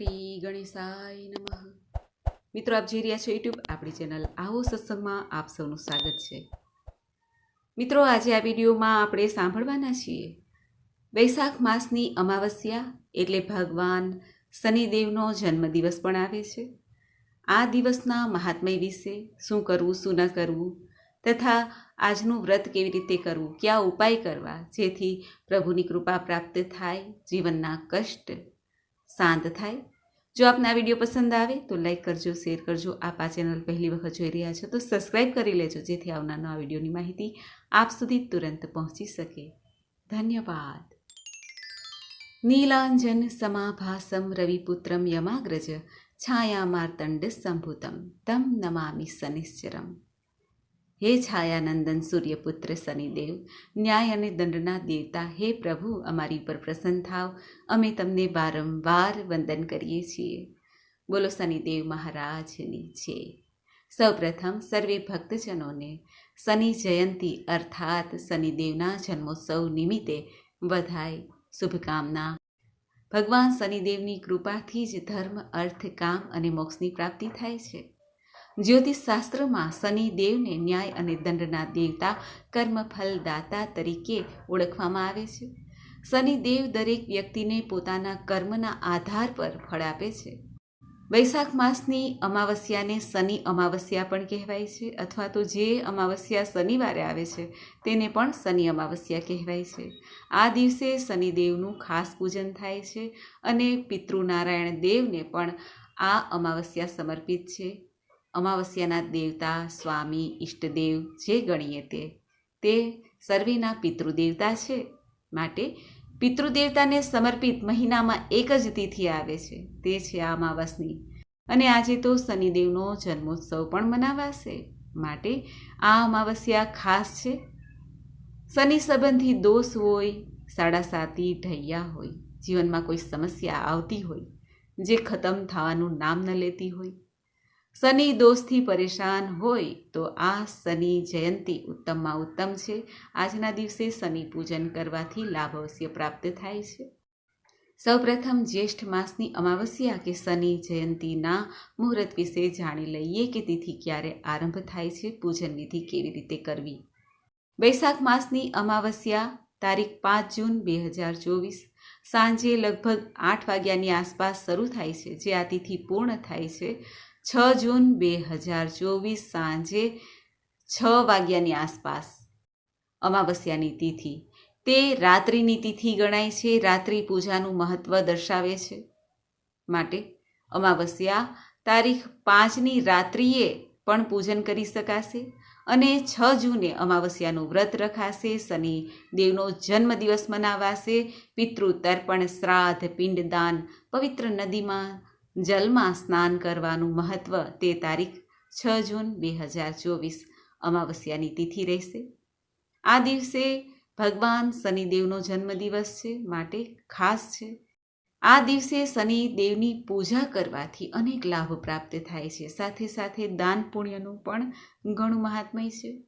શ્રી ગણેશાય નમઃ. મિત્રો, આપ જોઈ રહ્યા છો યુટ્યુબ આપણી ચેનલ આવો સત્સંગમાં આપ સૌનું સ્વાગત છે. મિત્રો, આજે આ વિડીયોમાં આપણે સાંભળવાના છીએ વૈશાખ માસની અમાવસ્યા એટલે ભગવાન શનિદેવનો જન્મદિવસ પણ આવે છે. આ દિવસના મહાત્મય વિશે શું કરવું, શું ન કરવું તથા આજનું વ્રત કેવી રીતે કરવું, કયા ઉપાય કરવા જેથી પ્રભુની કૃપા પ્રાપ્ત થાય, જીવનના કષ્ટ શાંત થાય. જો આપને આ વીડિયો પસંદ આવે તો લાઈક કરજો, શેર કરજો. આપ આ ચેનલ પહેલી વખત જોઈ રહ્યા છો તો સબસ્ક્રાઈબ કરી લેજો જેથી આવનાર નવા વિડીયોની માહિતી આપ સુધી તુરંત પહોંચી શકે. ધન્યવાદ. નીલાંજન સમાભાસમ રવિપુત્રમ યમાગ્રજ છાયા માર્તંડ સંભૂતમ. તમ નમામિ શનિશ્ચરમ. હે છાયાનંદન સૂર્યપુત્ર શનિદેવ, ન્યાય અને દંડના દેવતા, હે પ્રભુ, અમારી ઉપર પ્રસન્ન થાવ. અમે તમને વારંવાર વંદન કરીએ છીએ. બોલો શનિદેવ મહારાજની છે. સૌપ્રથમ સર્વે ભક્તજનોને શનિ જયંતી અર્થાત શનિદેવના જન્મોત્સવ નિમિત્તે વધાય શુભકામના. ભગવાન શનિદેવની કૃપાથી જ ધર્મ, અર્થ, કામ અને મોક્ષની પ્રાપ્તિ થાય છે. જ્યોતિષ શનિ શનિદેવને ન્યાય અને દંડના દેવતા કર્મફલદાતા તરીકે ઓળખવામાં આવે છે. શનિદેવ દરેક વ્યક્તિને પોતાના કર્મના આધાર પર ફળ આપે છે. વૈશાખ માસની અમાવસ્યાને શનિ અમાવસ્યા પણ કહેવાય છે અથવા તો જે અમાવસ્યા શનિવારે આવે છે તેને પણ શનિ અમાવસ્યા કહેવાય છે. આ દિવસે શનિદેવનું ખાસ પૂજન થાય છે અને પિતૃનારાયણ દેવને પણ આ અમાવસ્યા સમર્પિત છે. અમાવસ્યાના દેવતા સ્વામી ઈષ્ટદેવ જે ગણીએ તે તે સર્વેના પિતૃદેવતા છે. માટે પિતૃદેવતાને સમર્પિત મહિનામાં એક જ તિથિ આવે છે, તે છે આ અમાવસની. અને આજે તો શનિદેવનો જન્મોત્સવ પણ મનાવાશે. માટે આ અમાવસ્યા ખાસ છે. શનિ સંબંધી દોષ હોય, સાડા સાતી ઢૈયા હોય, જીવનમાં કોઈ સમસ્યા આવતી હોય, જે ખતમ થવાનું નામ ન લેતી હોય શનિ દોષથી પરેશાન હોય તો આ શનિ જયંતી ઉત્તમમાં ઉત્તમ છે. આજના દિવસે શનિ પૂજન કરવાથી લાભ અવશ્ય પ્રાપ્ત થાય છે. સૌપ્રથમ જ્યેષ્ઠ માસની અમાવસ્યા કે શનિ જયંતીના મુહૂર્ત વિશે જાણી લઈએ કે તિથિ ક્યારે આરંભ થાય છે, પૂજન વિધિ કેવી રીતે કરવી. વૈશાખ માસની અમાવસ્યા, તારીખ પાંચ જૂન બે હજાર ચોવીસ. સાંજે લગભગ આઠ વાગ્યાની આસપાસ શરૂ થાય છે, જે આ તિથિ પૂર્ણ થાય છે. છ જૂન બે હજાર ચોવીસ સાંજે છ વાગ્યાની આસપાસ અમાવસ્યાની તિથિ. તે રાત્રિની તિથિ ગણાય છે. રાત્રિ પૂજાનું મહત્ત્વ દર્શાવે છે. માટે અમાવસ્યા તારીખ પાંચની રાત્રિએ પણ પૂજન કરી શકાશે અને છ જૂને અમાવસ્યાનું વ્રત રખાશે. શનિ દેવનો જન્મદિવસ મનાવાશે. પિતૃ તર્પણ, શ્રાદ્ધ, પિંડદાન, પવિત્ર નદીમાં જલમાં સ્નાન કરવાનું મહત્ત્વ તે તારીખ છ જૂન બે હજાર ચોવીસ અમાવસ્યાની તિથિ રહેશે. આ દિવસે ભગવાન શનિદેવનો જન્મદિવસ છે, માટે ખાસ છે. આ દિવસે શનિદેવની પૂજા કરવાથી અનેક લાભ પ્રાપ્ત થાય છે. સાથે સાથે દાન પુણ્યનું પણ ઘણું મહાત્મય છે.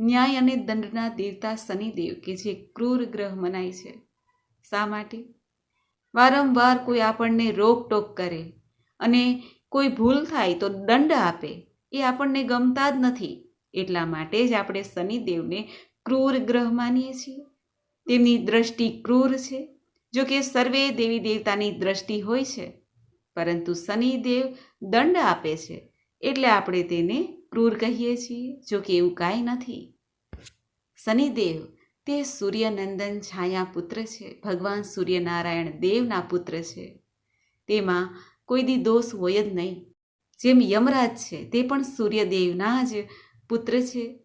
ન્યાય અને દંડના દેવતા શનિદેવ કે જે ક્રૂર ગ્રહ મનાય છે. શા માટે? વારંવાર કોઈ આપણને રોકટોક કરે અને કોઈ ભૂલ થાય તો દંડ આપે, એ આપણને ગમતા જ નથી. એટલા માટે જ આપણે શનિદેવને ક્રૂર ગ્રહ માનીએ છીએ. તેમની દ્રષ્ટિ ક્રૂર છે, જો કે સર્વે દેવી દેવતાની દ્રષ્ટિ હોય છે, પરંતુ શનિદેવ દંડ આપે છે, એટલે આપણે તેને ક્રૂર કહીએ છીએ, જો કે એવું કાંઈ નથી. શનિદેવ તે સૂર્યનંદન છાયા પુત્ર છે. ભગવાન સૂર્યનારાયણ દેવના પુત્ર છે. તેમાં કોઈ દી દોષ હોય જ નહીં. જેમ યમરાજ છે, તે પણ સૂર્યદેવના જ પુત્ર છે.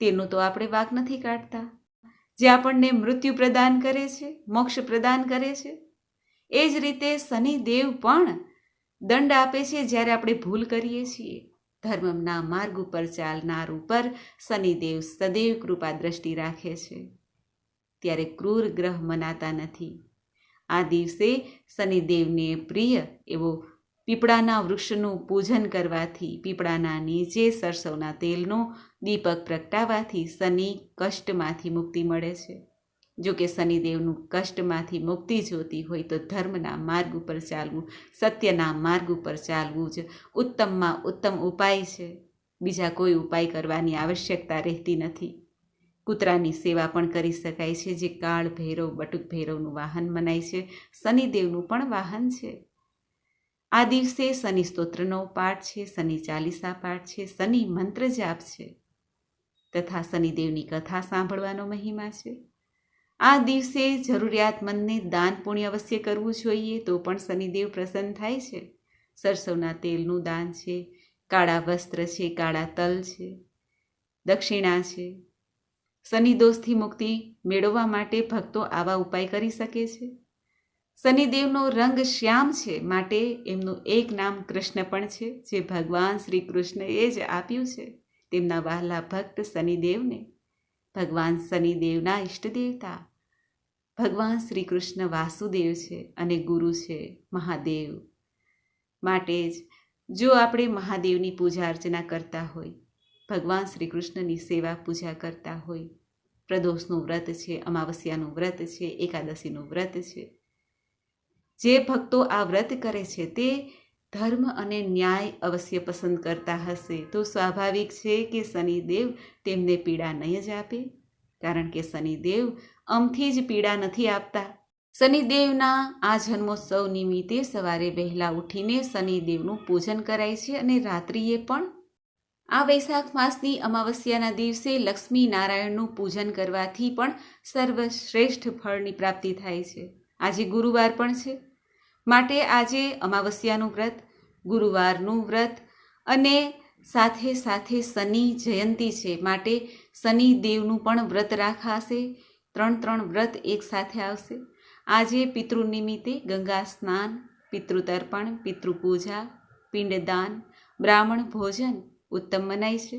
તેનું તો આપણે વાક નથી કાઢતા. જે આપણને મૃત્યુ પ્રદાન કરે છે, મોક્ષ પ્રદાન કરે છે, એ જ રીતે શનિદેવ પણ દંડ આપે છે જ્યારે આપણે ભૂલ કરીએ છીએ. ધર્મના માર્ગ ઉપર ચાલનાર ઉપર શનિદેવ સદૈવ કૃપા દ્રષ્ટિ રાખે છે. ત્યારે ક્રૂર ગ્રહ મનાતા નથી. આ દિવસે શનિદેવને પ્રિય એવો પીપળાના વૃક્ષનું પૂજન કરવાથી પીપળાના નીચે સરસવના તેલનો દીપક પ્રગટાવાથી શનિ કષ્ટમાંથી મુક્તિ મળે છે. જો કે શનિદેવનું કષ્ટમાંથી મુક્તિ જોતી હોય તો ધર્મના માર્ગ ઉપર ચાલવું, સત્યના માર્ગ ઉપર ચાલવું જ ઉત્તમમાં ઉત્તમ ઉપાય છે. બીજા કોઈ ઉપાય કરવાની આવશ્યકતા રહેતી નથી. કૂતરાની સેવા પણ કરી શકાય છે, જે કાળ ભૈરવ, બટુક ભૈરવનું વાહન મનાય છે, શનિદેવનું પણ વાહન છે. આ દિવસે શનિ સ્તોત્રનો પાઠ છે, શનિ ચાલીસા પાઠ છે, શનિ મંત્ર જાપ છે. તથા શનિદેવની કથા સાંભળવાનો મહિમા છે. આ દિવસે જરૂરિયાતમંદને દાન પુણ્ય અવશ્ય કરવું જોઈએ તો પણ શનિદેવ પ્રસન્ન થાય છે. સરસવના તેલનું દાન છે, કાળા વસ્ત્ર છે, કાળા તલ છે, દક્ષિણા છે. શનિદોષથી મુક્તિ મેળવવા માટે ભક્તો આવા ઉપાય કરી શકે છે. શનિદેવનો રંગ શ્યામ છે, માટે એમનું એક નામ કૃષ્ણ પણ છે, જે ભગવાન શ્રી કૃષ્ણએ જ આપ્યું છે. તેમના વહાલા ભક્ત શનિદેવને ભગવાન શનિદેવના ઈષ્ટદેવતા. ભગવાન શ્રી કૃષ્ણ વાસુદેવ છે અને ગુરુ છે મહાદેવ. માટે જ જો આપણે મહાદેવની પૂજા અર્ચના કરતા હોય, ભગવાન શ્રી કૃષ્ણની સેવા પૂજા કરતા હોય, પ્રદોષનું વ્રત છે, અમાવસ્યાનું વ્રત છે, એકાદશીનું વ્રત છે, જે ભક્તો આ વ્રત કરે છે તે ધર્મ અને ન્યાય અવશ્ય પસંદ કરતા હશે, તો સ્વાભાવિક છે કે શનિદેવ તેમને પીડા નહીં જ આપે, કારણ કે શનિદેવ અમથી જ પીડા નથી આપતા. શનિદેવના આ જન્મોત્સવ નિમિત્તે સવારે વહેલા ઉઠીને શનિદેવનું પૂજન કરાય છે અને રાત્રિએ પણ. આ વૈશાખ માસની અમાવસ્યાના દિવસે લક્ષ્મી નારાયણનું પૂજન કરવાથી પણ સર્વશ્રેષ્ઠ ફળની પ્રાપ્તિ થાય છે. આજે ગુરુવાર પણ છે. માટે આજે અમાવસ્યાનું વ્રત, ગુરુવારનું વ્રત અને સાથે સાથે શનિ જયંતી છે માટે શનિ દેવનું પણ વ્રત રાખાશે ત્રણ ત્રણ વ્રત એક સાથે આવશે. આજે પિતૃ નિમિત્તે ગંગા સ્નાન, પિતૃતર્પણ, પિતૃપૂજા, પિંડદાન, બ્રાહ્મણ ભોજન ઉત્તમ મનાય છે.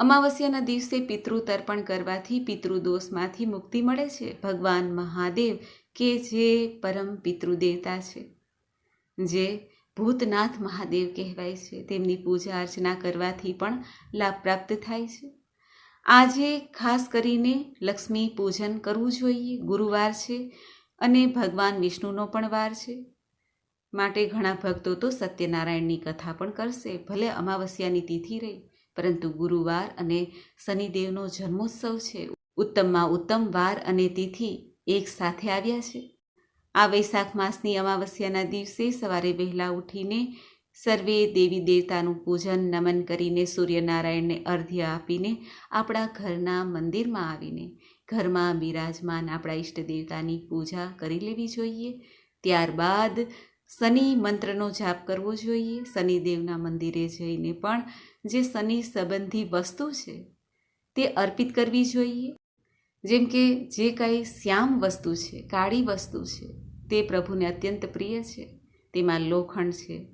અમાવસ્યાના દિવસે પિતૃ તર્પણ કરવાથી પિતૃદોષમાંથી મુક્તિ મળે છે. ભગવાન મહાદેવ કે જે પરમ પિતૃદેવતા છે, જે ભૂતનાથ મહાદેવ કહેવાય છે. તેમની પૂજા અર્ચના કરવાથી પણ લાભ પ્રાપ્ત થાય છે. આજે ખાસ કરીને લક્ષ્મી પૂજન કરવું જોઈએ. ગુરુવાર છે અને ભગવાન વિષ્ણુનો પણ વાર છે. માટે ઘણા ભક્તો તો સત્યનારાયણની કથા પણ કરશે. ભલે અમાવસ્યાની તિથિ રહી, પરંતુ ગુરુવાર અને શનિદેવનો જન્મોત્સવ છે. ઉત્તમમાં ઉત્તમ વાર અને તિથિ એક સાથે આવ્યા છે. આ વૈશાખ માસની અમાવસ્યાના દિવસે સવારે વહેલા ઉઠીને સર્વે દેવી દેવતાનું પૂજન નમન કરીને સૂર્યનારાયણને અર્ધ્ય આપીને આપણા ઘરના મંદિરમાં આવીને ઘરમાં બિરાજમાન આપણા ઈષ્ટ દેવતાની પૂજા કરી લેવી જોઈએ. ત્યારબાદ શનિ મંત્રનો જાપ કરવો જોઈએ. શનિદેવના મંદિરે જઈને પણ જે શનિ સંબંધી વસ્તુ છે તે અર્પિત કરવી જોઈએ. જેમ કે જે કાંઈ શ્યામ વસ્તુ છે, કાળી વસ્તુ છે, તે પ્રભુને અત્યંત પ્રિય છે. તેમાં લોખંડ છે,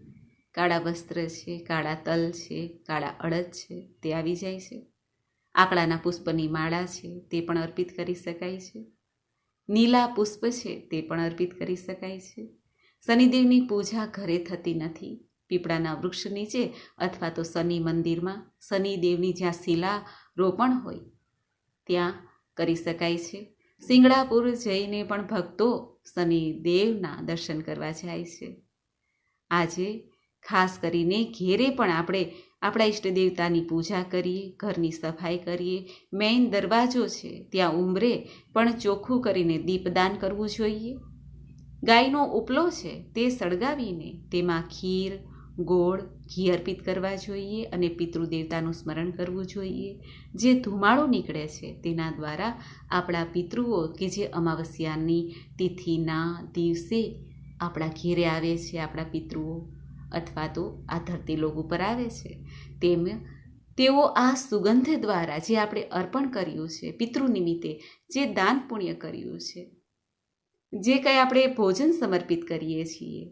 કાળા વસ્ત્ર છે, કાળા તલ છે, કાળા અડદ છે, તે આવી જાય છે. આકડાના પુષ્પની માળા છે, તે પણ અર્પિત કરી શકાય છે. નીલા પુષ્પ છે, તે પણ અર્પિત કરી શકાય છે. શનિદેવની પૂજા ઘરે થતી નથી. પીપળાના વૃક્ષ નીચે અથવા તો શનિ મંદિરમાં શનિદેવની જ્યાં શિલા રોપણ હોય, ત્યાં કરી શકાય છે. સિંગડાપુર જઈને પણ ભક્તો શનિદેવના દર્શન કરવા જાય છે. આજે ખાસ કરીને ઘેરે પણ આપણે આપણા ઈષ્ટ દેવતાની પૂજા કરીએ, ઘરની સફાઈ કરીએ. મેઇન દરવાજો છે, ત્યાં ઉમરે પણ ચોખ્ખું કરીને દીપદાન કરવું જોઈએ. ગાયનો ઉપલો છે, તે સળગાવીને તેમાં ખીર ગોળ ઘી અર્પિત કરવા જોઈએ અને પિતૃદેવતાનું સ્મરણ કરવું જોઈએ. જે ધુમાડો નીકળે છે તેના દ્વારા આપણા પિતૃઓ કે જે અમાવસ્યાની તિથિના દિવસે આપણા ઘેરે આવે છે, આપણા પિતૃઓ અથવા તો આ ધરતી લોક ઉપર આવે છે, તેમ તેઓ આ સુગંધ દ્વારા જે આપણે અર્પણ કર્યું છે, પિતૃ નિમિત્તે જે દાન પુણ્ય કર્યું છે, જે કંઈ આપણે ભોજન સમર્પિત કરીએ છીએ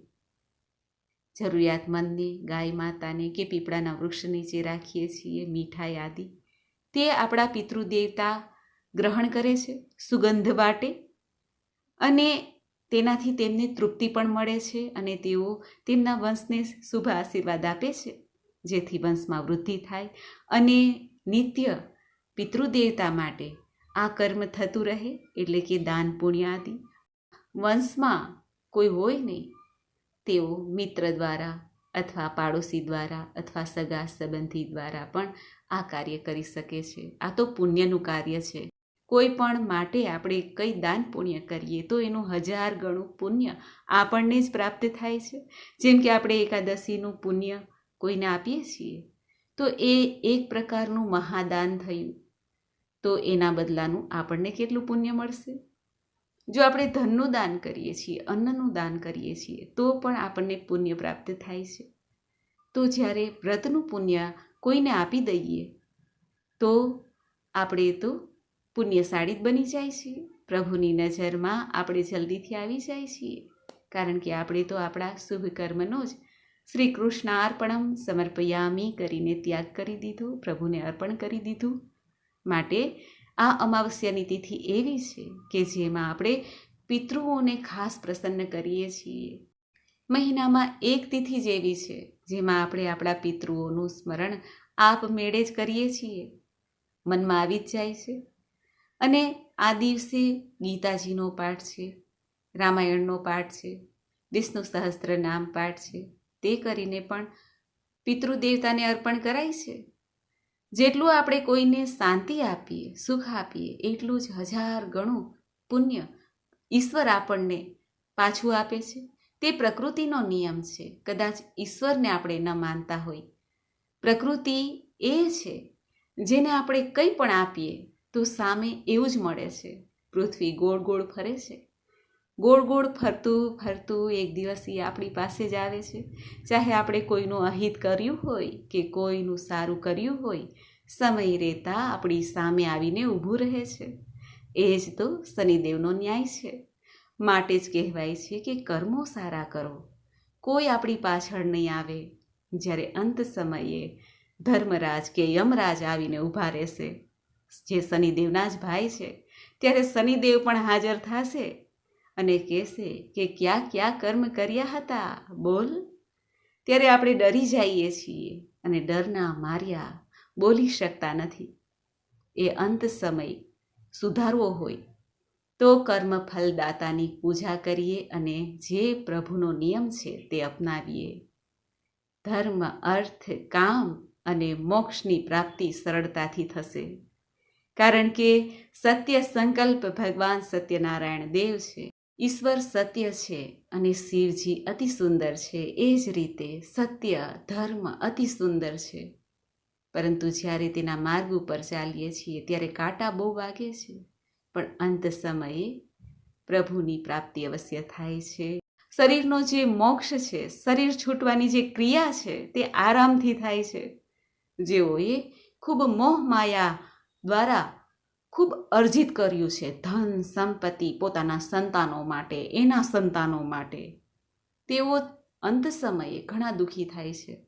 જરૂરિયાતમંદને, ગાય માતાને કે પીપળાના વૃક્ષ નીચે રાખીએ છીએ, મીઠાઈ આદિ, તે આપણા પિતૃદેવતા ગ્રહણ કરે છે, સુગંધ વાટે અને તેનાથી તેમને તૃપ્તિ પણ મળે છે અને તેઓ તેમના વંશને શુભ આશીર્વાદ આપે છે, જેથી વંશમાં વૃદ્ધિ થાય અને નિત્ય પિતૃદેવતા માટે આ કર્મ થતું રહે, એટલે કે દાન પુણ્ય આદિ. વંશમાં કોઈ હોય નહીં તેઓ મિત્ર દ્વારા અથવા પાડોશી દ્વારા અથવા સગા સંબંધી દ્વારા પણ આ કાર્ય કરી શકે છે. આ તો પુણ્યનું કાર્ય છે. કોઈ પણ માટે આપણે કંઈ દાન પુણ્ય કરીએ તો એનું હજાર ગણું પુણ્ય આપણને જ પ્રાપ્ત થાય છે. જેમ કે આપણે એકાદશીનું પુણ્ય કોઈને આપીએ છીએ, તો એ એક પ્રકારનું મહાદાન થયું. તો એના બદલાનું આપણને કેટલું પુણ્ય મળશે? જો આપણે ધનનું દાન કરીએ છીએ, અન્નનું દાન કરીએ છીએ, તો પણ આપણને પુણ્ય પ્રાપ્ત થાય છે. તો જ્યારે વ્રતનું પુણ્ય કોઈને આપી દઈએ, તો આપણે તો પુણ્યશાળી જ બની જાય છીએ. પ્રભુની નજરમાં આપણે જલ્દીથી આવી જાય છીએ. કારણ કે આપણે તો આપણા શુભ કર્મનો જ શ્રી કૃષ્ણ અર્પણમ સમર્પયામી કરીને ત્યાગ કરી દીધો, પ્રભુને અર્પણ કરી દીધું. માટે આ અમાવસ્યાની તિથિ એવી છે કે જેમાં આપણે પિતૃઓને ખાસ પ્રસન્ન કરીએ છીએ. મહિનામાં એક તિથિ જ એવી છે, જેમાં આપણે આપણા પિતૃઓનું સ્મરણ આપમેળે જ કરીએ છીએ. મનમાં આવી જ જાય છે. અને આ દિવસે ગીતાજીનો પાઠ છે, રામાયણનો પાઠ છે, વિષ્ણુ સહસ્ત્ર નામ પાઠ છે, તે કરીને પણ પિતૃદેવતાને અર્પણ કરાય છે. જેટલું આપણે કોઈને શાંતિ આપીએ, સુખ આપીએ, એટલું જ હજાર ગણું પુણ્ય ઈશ્વર આપણને પાછું આપે છે. તે પ્રકૃતિનો નિયમ છે. કદાચ ઈશ્વરને આપણે ન માનતા હોય. પ્રકૃતિ એ છે, જેને આપણે કંઈ પણ આપીએ તો સામે એવું જ મળે છે. પૃથ્વી ગોળ ગોળ ફરે છે. ગોળ ગોળ ફરતું ફરતું એક દિવસ એ આપણી પાસે જ આવે છે. ચાહે આપણે કોઈનું અહિત કર્યું હોય કે કોઈનું સારું કર્યું હોય, સમય રહેતા આપણી સામે આવીને ઊભું રહે છે. એ જ તો શનિદેવનો ન્યાય છે. માટે જ કહેવાય છે કે કર્મો સારા કરો. કોઈ આપણી પાછળ નહીં આવે. જ્યારે અંત સમયે ધર્મરાજ કે યમરાજ આવીને ઊભા રહેશે. જે શનિદેવના જ ભાઈ છે. ત્યારે શનિદેવ પણ હાજર થશે. અને કહેશે કે ક્યાં ક્યાં કર્મ કર્યા હતા? બોલ. ત્યારે આપણે ડરી જઈએ છીએ અને ડરના માર્યા બોલી શકતા નથી. એ અંત સમય સુધારવો હોય તો કર્મ ફલદાતાની પૂજા કરીએ અને જે પ્રભુનો નિયમ છે તે અપનાવીએ. ધર્મ, અર્થ, કામ અને મોક્ષની પ્રાપ્તિ સરળતાથી થશે. કારણ કે સત્ય સંકલ્પ ભગવાન સત્યનારાયણ દેવ છે. ઈશ્વર સત્ય છે અને શિવજી અતિ સુંદર છે. એ જ રીતે સત્ય, ધર્મ અતિ સુંદર છે. પરંતુ જ્યારે તેના માર્ગ ઉપર ચાલીએ છીએ, ત્યારે કાંટા બહુ વાગે છે. પણ અંત સમયે પ્રભુની પ્રાપ્તિ અવશ્ય થાય છે. શરીરનો જે મોક્ષ છે, શરીર છૂટવાની જે ક્રિયા છે, તે આરામથી થાય છે. જેઓએ ખૂબ મોહ માયા દ્વારા ખૂબ અર્જિત કર્યું છે ધન, સંપત્તિ પોતાના સંતાનો માટે, એના સંતાનો માટે. તેઓ અંત સમયે ઘણા દુઃખી થાય છે.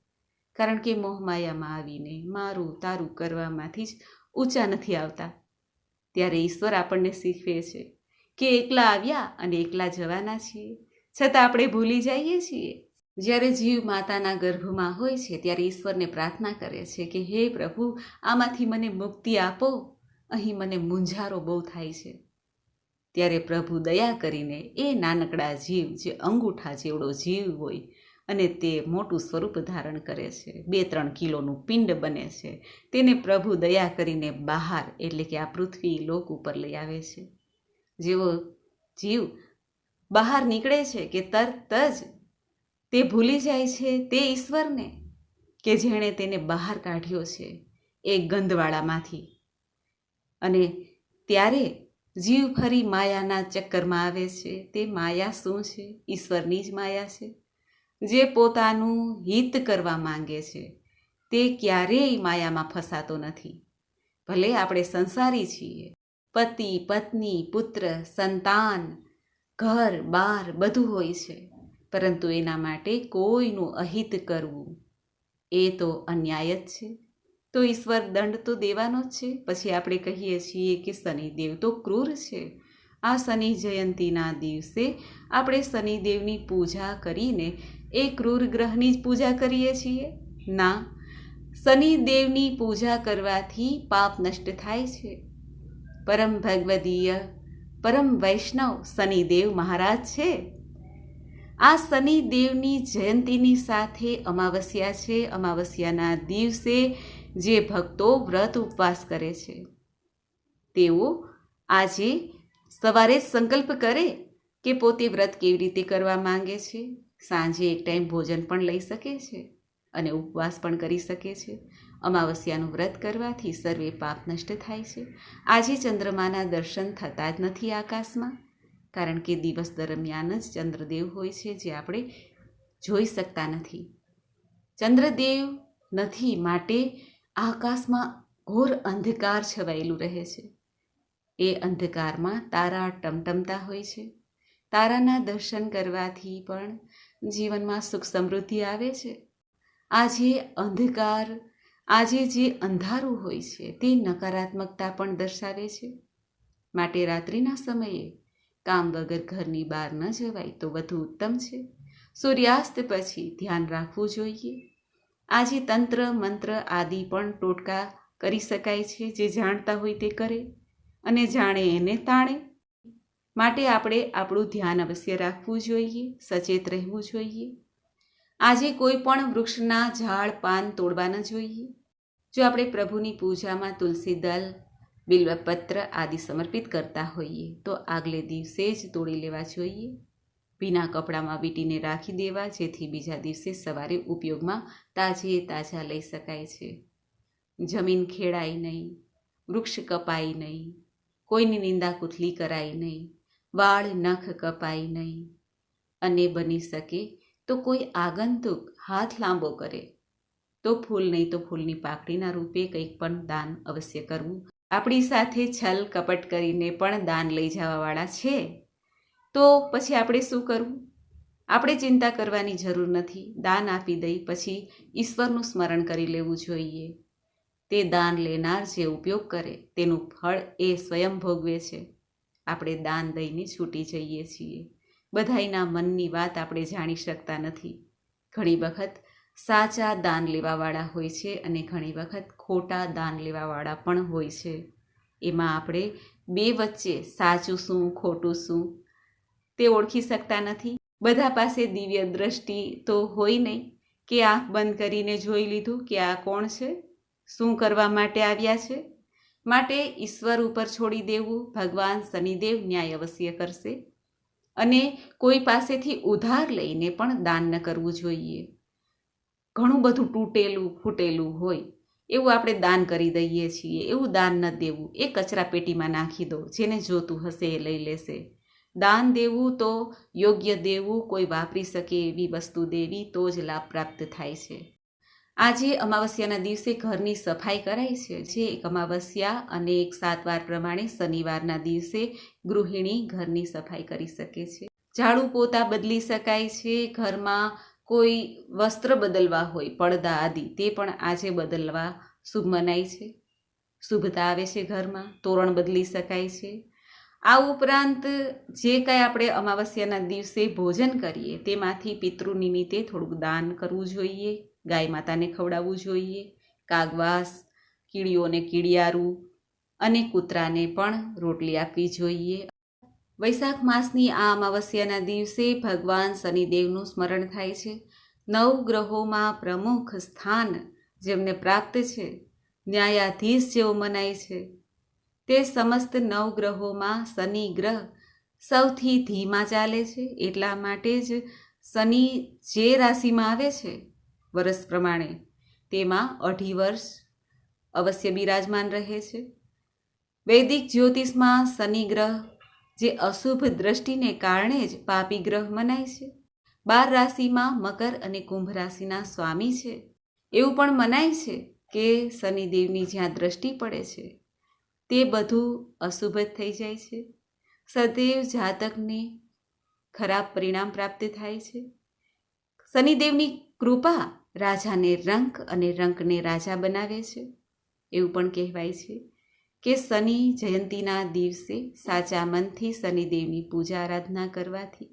કારણ કે મોહમાયામાં આવીને મારું તારું કરવામાંથી જ ઊંચા નથી આવતા. ત્યારે ઈશ્વર આપણને શીખવે છે કે એકલા આવ્યા અને એકલા જવાના છીએ. છતાં આપણે ભૂલી જઈએ છીએ. જ્યારે જીવ માતાના ગર્ભમાં હોય છે, ત્યારે ઈશ્વરને પ્રાર્થના કરે છે કે, હે પ્રભુ, આમાંથી મને મુક્તિ આપો. અહીં મને મૂંઝારો બહુ થાય છે. ત્યારે પ્રભુ દયા કરીને એ નાનકડા જીવ જે અંગૂઠા જેવડો જીવ હોય અને તે મોટું સ્વરૂપ ધારણ કરે છે, બે ત્રણ કિલોનું પિંડ બને છે, તેને પ્રભુ દયા કરીને બહાર એટલે કે આ પૃથ્વી લોક ઉપર લઈ આવે છે. જેવો જીવ બહાર નીકળે છે કે તરત જ તે ભૂલી જાય છે તે ઈશ્વરને કે જેણે તેને બહાર કાઢ્યો છે એ ગંધવાળામાંથી. અને ત્યારે જીવ ફરી માયાના ચક્કરમાં આવે છે. તે માયા શું છે? ઈશ્વરની જ માયા છે. જે પોતાનું હિત કરવા માંગે છે, તે ક્યારેય માયામાં ફસાતો નથી. ભલે આપણે સંસારી છીએ, પતિ, પત્ની, પુત્ર, સંતાન, ઘર, બાર બધું હોય છે, પરંતુ એના માટે કોઈનું અહિત કરવું એ તો અન્યાય જ છે. તો ઈશ્વર દંડ તો દેવાનો જ છે. પછી આપણે કહીએ છીએ કે શનિદેવ તો ક્રૂર છે. આ શનિ જયંતીના દિવસે આપણે શનિદેવની પૂજા કરીને એ ક્રૂર ગ્રહની જ પૂજા કરીએ છીએ? ના. શનિદેવની પૂજા કરવાથી પાપ નષ્ટ થાય છે. પરમ ભગવદીય, પરમ વૈષ્ણવ શનિદેવ મહારાજ છે. આ શનિદેવની જયંતીની સાથે અમાવસ્યા છે. અમાવસ્યાના દિવસે જે ભક્તો વ્રત ઉપવાસ કરે છે, તેઓ આજે સવારે સંકલ્પ કરે કે પોતે વ્રત કેવી રીતે કરવા માંગે છે. સાંજે એક ટાઈમ ભોજન પણ લઈ શકે છે અને ઉપવાસ પણ કરી શકે છે. અમાવસ્યાનું વ્રત કરવાથી સર્વે પાપ નષ્ટ થાય છે. આજે ચંદ્રમાના દર્શન થતા જ નથી આકાશમાં. કારણ કે દિવસ દરમિયાન જ ચંદ્રદેવ હોય છે જે આપણે જોઈ શકતા નથી. ચંદ્રદેવ નથી માટે આકાશમાં ઘોર અંધકાર છવાયેલું રહે છે. એ અંધકારમાં તારા ટમટમતા હોય છે. તારાના દર્શન કરવાથી પણ જીવનમાં સુખ સમૃદ્ધિ આવે છે. આજે અંધકાર, આજે જે અંધારું હોય છે તે નકારાત્મકતા પણ દર્શાવે છે. માટે રાત્રિના સમયે કામ વગર ઘરની બહાર ન જવાય તો વધુ ઉત્તમ છે. સૂર્યાસ્ત પછી ધ્યાન રાખવું જોઈએ. આજે તંત્ર, મંત્ર આદિ પણ ટોટકા કરી શકાય છે જે જાણતા હોય તે કરે અને જાણે એને તાણે. માટે આપણે આપણું ધ્યાન અવશ્ય રાખવું જોઈએ, સચેત રહેવું જોઈએ. આજે કોઈ પણ વૃક્ષના ઝાડ, પાન તોડવા ન જોઈએ. જો આપણે પ્રભુની પૂજામાં તુલસી દલ બિલ્વપત્ર આદિ સમર્પિત કરતા હોઈએ તો આગલે દિવસે જ તોડી લેવા જોઈએ. ભીના કપડામાં વીંટીને રાખી દેવા, જેથી બીજા દિવસે સવારે ઉપયોગમાં તાજે તાજા લઈ શકાય છે. જમીન ખેડાય નહીં, વૃક્ષ કપાય નહીં, કોઈની નિંદા કુથલી કરાય નહીં, વાળ નખ કપાય નહીં. અને બની શકે તો કોઈ આગંતુક હાથ લાંબો કરે. તો ફૂલ નહીં તો ફૂલની પાકડીના રૂપે કંઈક પણ દાન અવશ્ય કરવું આપણી સાથે છલ કપટ કરીને પણ દાન લઈ જવાવાળા છે. તો પછી આપણે શું કરવું? આપણે ચિંતા કરવાની જરૂર નથી. દાન આપી દઈ પછી ઈશ્વરનું સ્મરણ કરી લેવું જોઈએ. તે દાન લેનાર જે ઉપયોગ કરે તેનું ફળ એ સ્વયં ભોગવે છે. આપણે દાન દઈને છૂટી જઈએ છીએ. બધાયના મનની વાત આપણે જાણી શકતા નથી. ઘણી વખત સાચા દાન લેવાવાળા હોય છે અને ઘણી વખત ખોટા દાન લેવાવાળા પણ હોય છે. એમાં આપણે બે વચ્ચે સાચું શું, ખોટું શું તે ઓળખી શકતા નથી. બધા પાસે દિવ્ય દ્રષ્ટિ તો હોય નહીં કે આંખ બંધ કરીને જોઈ લીધું કે આ કોણ છે, શું કરવા માટે આવ્યા છે. માટે ઈશ્વર ઉપર છોડી દેવું, ભગવાન શનિદેવ ન્યાય અવશ્ય કરશે. અને કોઈ પાસેથી ઉધાર લઈને પણ દાન ન કરવું જોઈએ. ઘણું બધું તૂટેલું, ફૂટેલું હોય, એવું આપણે દાન કરી દઈએ છીએ, એવું દાન ન દેવું, એ કચરા પેટીમાં નાખી દો, જેને જોતું હશે એ લઈ લેશે. દાન દેવું તો યોગ્ય દેવું, કોઈ વાપરી શકે એવી વસ્તુ દેવી, તો જ લાભ પ્રાપ્ત થાય છે. આજે અમાવસ્યાના દિવસે ઘરની સફાઈ કરાય છે, જે એક અમાવસ્યા અને એક સાતવાર પ્રમાણે શનિવારના દિવસે ગૃહિણી ઘરની સફાઈ કરી શકે છે. ઝાડુ પોતા બદલી શકાય છે, ઘરમાં કોઈ વસ્ત્ર બદલવા હોય, પડદા આદિ, તે પણ આજે બદલવા શુભ મનાય છે. શુભતા આવે છે ઘરમાં, તોરણ બદલી શકાય છે. આ ઉપરાંત જે કાંઈ આપણે અમાવસ્યાના દિવસે ભોજન કરીએ, તેમાંથી પિતૃ નિમિત્તે થોડુંક દાન કરવું જોઈએ, ગાય માતાને ખવડાવવું જોઈએ, કાગવાસ, કીડીઓને કીડિયારું અને કૂતરાને પણ રોટલી આપવી જોઈએ. વૈશાખ માસની આ અમાવસ્યાના દિવસે ભગવાન શનિદેવનું સ્મરણ થાય છે. નવ ગ્રહોમાં પ્રમુખ સ્થાન જેમને પ્રાપ્ત છે, ન્યાયાધીશ જેવો મનાય છે. તે સમસ્ત નવ ગ્રહોમાં શનિ ગ્રહ સૌથી ધીમા ચાલે છે, એટલા માટે જ શનિ જે રાશિમાં આવે છે, વર્ષ પ્રમાણે તેમાં અઢી વર્ષ અવશ્ય બિરાજમાન રહે છે. વૈદિક જ્યોતિષમાં શનિ ગ્રહ જે અશુભ દ્રષ્ટિને કારણે જ પાપી ગ્રહ મનાય છે. બાર રાશિમાં મકર અને કુંભ રાશિના સ્વામી છે. એવું પણ મનાય છે કે શનિદેવની જ્યાં દ્રષ્ટિ પડે છે, તે બધું અશુભ થઈ જાય છે. સદૈવ જાતકને ખરાબ પરિણામ પ્રાપ્ત થાય છે. શનિદેવની કૃપા રાજાને રંક અને રંકને રાજા બનાવે છે. એવું પણ કહેવાય છે. કે શનિ જયંતીના દિવસે સાચા મનથી શનિદેવની પૂજા આરાધના કરવાથી?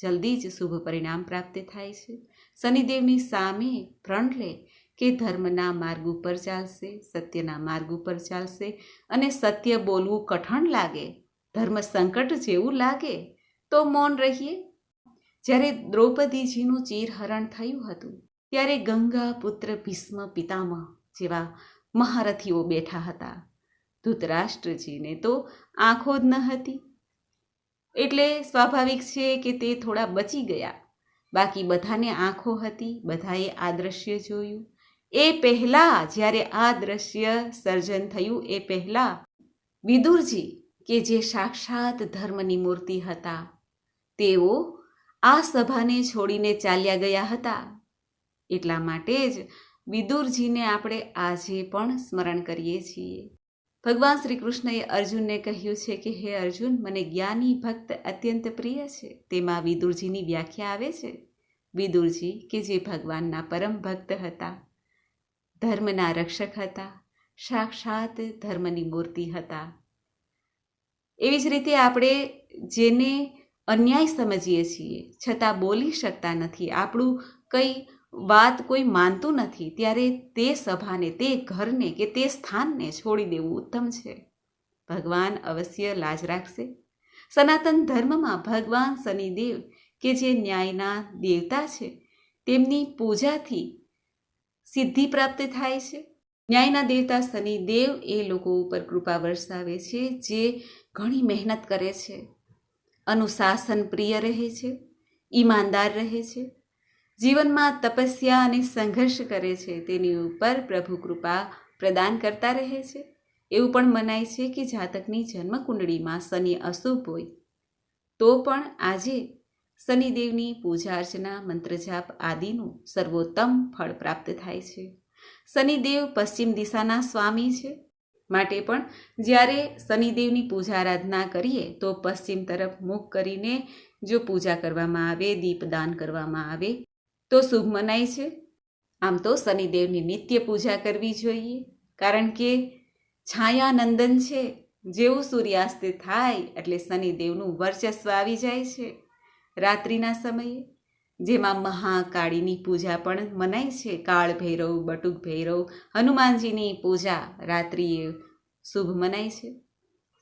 જલ્દી જ શુભ પરિણામ પ્રાપ્ત થાય છે. શનિદેવની સામે પ્રણ લે કે ધર્મના માર્ગ ઉપર ચાલશે, સત્યના માર્ગ ઉપર ચાલશે અને સત્ય બોલવું કઠણ લાગે, ધર્મ સંકટ જેવું લાગે, તો મૌન રહીએ. જ્યારે દ્રૌપદીજીનું ચીરહરણ થયું હતું, ત્યારે ગંગા પુત્ર ભીષ્મ પિતામહ જેવા મહારથીઓ બેઠા હતા. ધૃતરાષ્ટ્રજીને તો આંખો જ ન હતી. એટલે સ્વાભાવિક છે કે તે થોડા બચી ગયા. બાકી બધાને આંખો હતી, બધાએ આ દ્રશ્ય જોયું. એ પહેલાં, જ્યારે આ દ્રશ્ય સર્જન થયું, એ પહેલાં વિદુરજી, કે જે સાક્ષાત ધર્મની મૂર્તિ હતા, તેઓ આ સભાને છોડીને ચાલ્યા ગયા હતા. એટલા માટે જ વિદુરજીને આપણે આજે પણ સ્મરણ કરીએ છીએ. ભગવાન શ્રી કૃષ્ણએ અર્જુનને કહ્યું છે કે, હે અર્જુન, મને જ્ઞાની ભક્ત અત્યંત પ્રિય છે. તેમાં વિદુરજીની વ્યાખ્યા આવે છે. વિદુરજી કે જે ભગવાનના પરમ ભક્ત હતા, ધર્મના રક્ષક હતા, સાક્ષાત ધર્મની મૂર્તિ હતા. એવી જ રીતે આપણે જેને અન્યાય સમજીએ છીએ, છતાં બોલી શકતા નથી. આપણું કંઈ વાત કોઈ માનતું નથી, ત્યારે તે સભાને, તે ઘરને કે તે સ્થાનને છોડી દેવું ઉત્તમ છે. ભગવાન અવશ્ય લાજ રાખશે. સનાતન ધર્મમાં ભગવાન શનિદેવ, કે જે ન્યાયના દેવતા છે, તેમની પૂજાથી સિદ્ધિ પ્રાપ્ત થાય છે. ન્યાયના દેવતા શનિદેવ એ લોકો ઉપર કૃપા વરસાવે છે, જે ઘણી મહેનત કરે છે. અનુશાસન પ્રિય રહે છે, ઈમાનદાર રહે છે. જીવનમાં તપસ્યા અને સંઘર્ષ કરે છે, તેની ઉપર પ્રભુ કૃપા પ્રદાન કરતા રહે છે. એવું પણ મનાય છે કે જાતકની જન્મકુંડળીમાં શનિ અશુભ હોય. તો પણ આજે શનિદેવની પૂજા અર્ચના, મંત્રજાપ આદિનું સર્વોત્તમ ફળ પ્રાપ્ત થાય છે. શનિદેવ પશ્ચિમ દિશાના સ્વામી છે. માટે પણ જ્યારે શનિદેવની પૂજા આરાધના કરીએ, તો પશ્ચિમ તરફ મુખ કરીને જો પૂજા કરવામાં આવે દીપદાન કરવામાં આવે તો શુભ મનાય છે. આમ તો શનિદેવની નિત્ય પૂજા કરવી જોઈએ. કારણ કે છાયાનંદન છે. જેવું સૂર્યાસ્ત થાય એટલે શનિદેવનું વર્ચસ્વ આવી જાય છે. રાત્રિના સમયે, જેમાં મહાકાળીની પૂજા પણ મનાય છે. કાળ ભૈરવ બટુક ભૈરવ હનુમાનજીની પૂજા રાત્રિએ શુભ મનાય છે.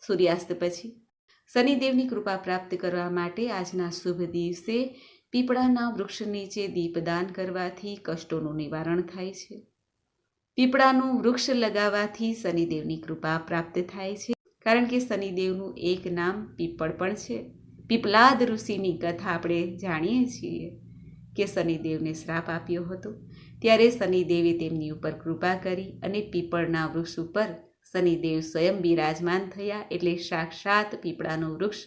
સૂર્યાસ્ત પછી, શનિદેવની કૃપા પ્રાપ્ત કરવા માટે આજના શુભ દિવસે પીપળાના વૃક્ષ નીચે દીપદાન કરવાથી કષ્ટોનું નિવારણ થાય છે. પીપળાનું વૃક્ષ લગાવવાથી શનિદેવની કૃપા પ્રાપ્ત થાય છે. કારણ કે શનિદેવનું એક નામ પીપળ પણ છે. પીપલાદ ઋષિની કથા આપણે જાણીએ છીએ કે શનિદેવને શ્રાપ આપ્યો હતો. ત્યારે શનિદેવે તેમની ઉપર કૃપા કરી અને પીપળના વૃક્ષ ઉપર શનિદેવ સ્વયં બિરાજમાન થયા એટલે સાક્ષાત પીપળાનું વૃક્ષ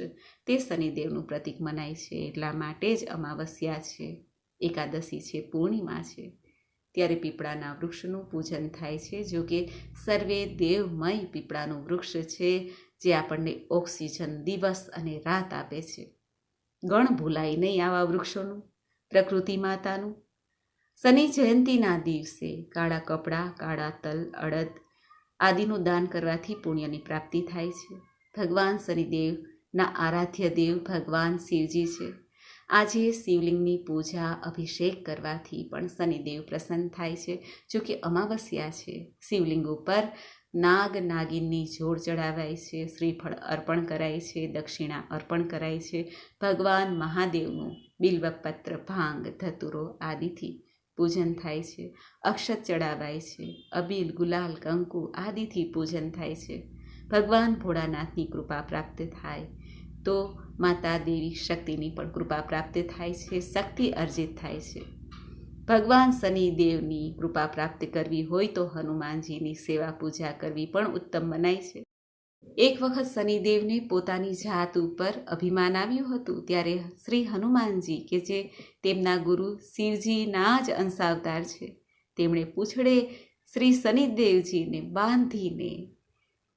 તે શનિદેવનું પ્રતીક મનાય છે એટલા માટે જ અમાવસ્યા છે. એકાદશી છે, પૂર્ણિમા છે. ત્યારે પીપળાના વૃક્ષનું પૂજન થાય છે, જો કે સર્વે દેવમય પીપળાનું વૃક્ષ છે, જે આપણને ઓક્સિજન દિવસ અને રાત આપે છે. ગણ ભૂલાય નહીં આવા વૃક્ષોનું, પ્રકૃતિ માતાનું. શનિ જયંતીના દિવસે કાળા કપડાં, કાળા તલ અડદ આદિનું દાન કરવાથી પુણ્યની પ્રાપ્તિ થાય છે. ભગવાન શનિદેવના આરાધ્ય દેવ ભગવાન શિવજી છે. આજે શિવલિંગની પૂજા, અભિષેક કરવાથી પણ શનિદેવ પ્રસન્ન થાય છે. જો કે અમાવસ્યા છે. શિવલિંગ ઉપર નાગ નાગિનની જોડ ચડાવાય છે. શ્રીફળ અર્પણ કરાય છે. દક્ષિણા અર્પણ કરાય છે. ભગવાન મહાદેવનું બિલ્વપત્ર, ભાંગ, ધતુરો આદિથી પૂજન થાય છે. અક્ષત ચડાવાય છે. અબીલ, ગુલાલ, કંકુ આદિથી પૂજન થાય છે. ભગવાન ભોળાનાથની કૃપા પ્રાપ્ત થાય. તો માતા દેવી શક્તિની પણ કૃપા પ્રાપ્ત થાય છે. શક્તિ અર્જિત થાય છે. ભગવાન શનિદેવની કૃપા પ્રાપ્ત કરવી હોય તો હનુમાનજીની સેવા પૂજા કરવી પણ ઉત્તમ મનાય છે. એક વખત શનિદેવને પોતાની જાત ઉપર અભિમાન આવ્યું હતું, ત્યારે શ્રી હનુમાનજી કે જે તેમના ગુરુ શિવજીના જ અંશાવતાર છે, તેમણે પૂછડે શ્રી શનિદેવજીને બાંધીને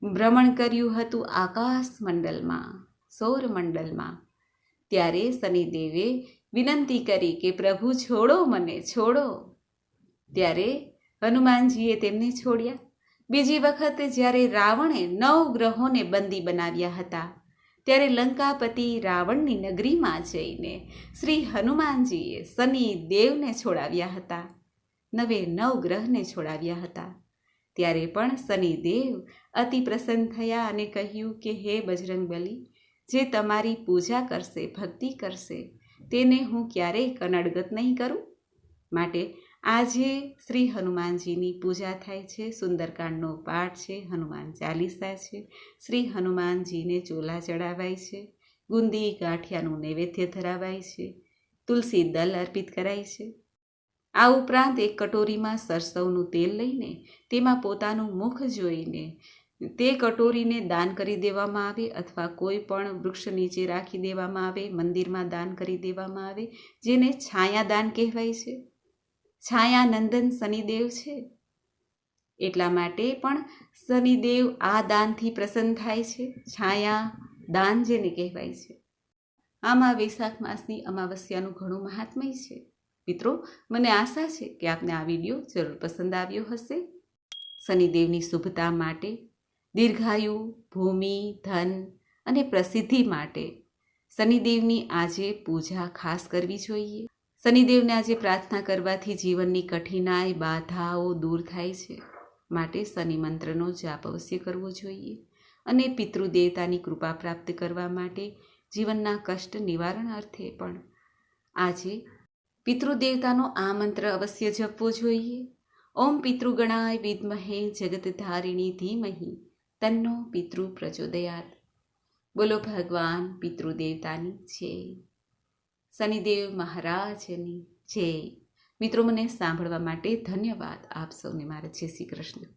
ભ્રમણ કર્યું હતું આકાશ મંડળમાં સૌરમંડળમાં ત્યારે શનિદેવે વિનંતી કરી કે, પ્રભુ, છોડો મને, છોડો. ત્યારે હનુમાનજીએ તેમને છોડ્યા. બીજી વખત જ્યારે રાવણે નવ ગ્રહોને બંદી બનાવ્યા હતા, ત્યારે લંકાપતિ રાવણની નગરીમાં જઈને શ્રી હનુમાનજીએ શનિ દેવને છોડાવ્યા હતા, નવે નવ ગ્રહને છોડાવ્યા હતા. ત્યારે પણ શનિદેવ અતિ પ્રસન્ન થયા અને કહ્યું કે, હે બજરંગબલી, જે તમારી પૂજા કરશે, ભક્તિ કરશે, તેને હું ક્યારેય કનડગત નહીં કરું માટે આજે શ્રી હનુમાનજીની પૂજા થાય છે, સુંદરકાંડનો પાઠ છે, હનુમાન ચાલીસા છે, શ્રી હનુમાનજીને ચોલા ચડાવાય છે, ગુંદી ગાંઠિયાનું નૈવેદ્ય ધરાવાય છે, તુલસી દલ અર્પિત કરાય છે. આ ઉપરાંત એક કટોરીમાં સરસવનું તેલ લઈને તેમાં પોતાનું મુખ જોઈને તે કટોરીને દાન કરી દેવામાં આવે અથવા કોઈ પણ વૃક્ષ નીચે રાખી દેવામાં આવે, મંદિરમાં દાન કરી દેવામાં આવે, જેને છાયા દાન કહેવાય છે. છાયા નંદન શનિદેવ છે. એટલા માટે પણ શનિદેવ આ દાનથી પ્રસન્ન થાય છે. છાયા દાન જેને કહેવાય છે. આમાં વૈશાખ માસની અમાવસ્યાનું ઘણું મહાત્મય છે. મિત્રો, મને આશા છે કે આપને આ વીડિયો જરૂર પસંદ આવ્યો હશે. શનિદેવની શુભતા માટે, દીર્ઘાયુ, ભૂમિ, ધન અને પ્રસિદ્ધિ માટે શનિદેવની આજે પૂજા ખાસ કરવી જોઈએ. શનિદેવને આજે પ્રાર્થના કરવાથી જીવનની કઠિનાઈ, બાધાઓ દૂર થાય છે. માટે શનિ મંત્રનો જાપ અવશ્ય કરવો જોઈએ અને પિતૃદેવતાની કૃપા પ્રાપ્ત કરવા માટે જીવનના કષ્ટ નિવારણ અર્થે પણ આજે પિતૃદેવતાનો આ મંત્ર અવશ્ય જપવો જોઈએ. ઓમ પિતૃગણાય વિદ્મહે જગતધારિણી ધીમહી, તન્નો પિતૃ પ્રચોદયાત. બોલો ભગવાન પિતૃદેવતાની જય. શનિદેવ મહારાજની જય. મિત્રો મને સાંભળવા માટે ધન્યવાદ. આપ સૌને મારા જય શ્રી કૃષ્ણ.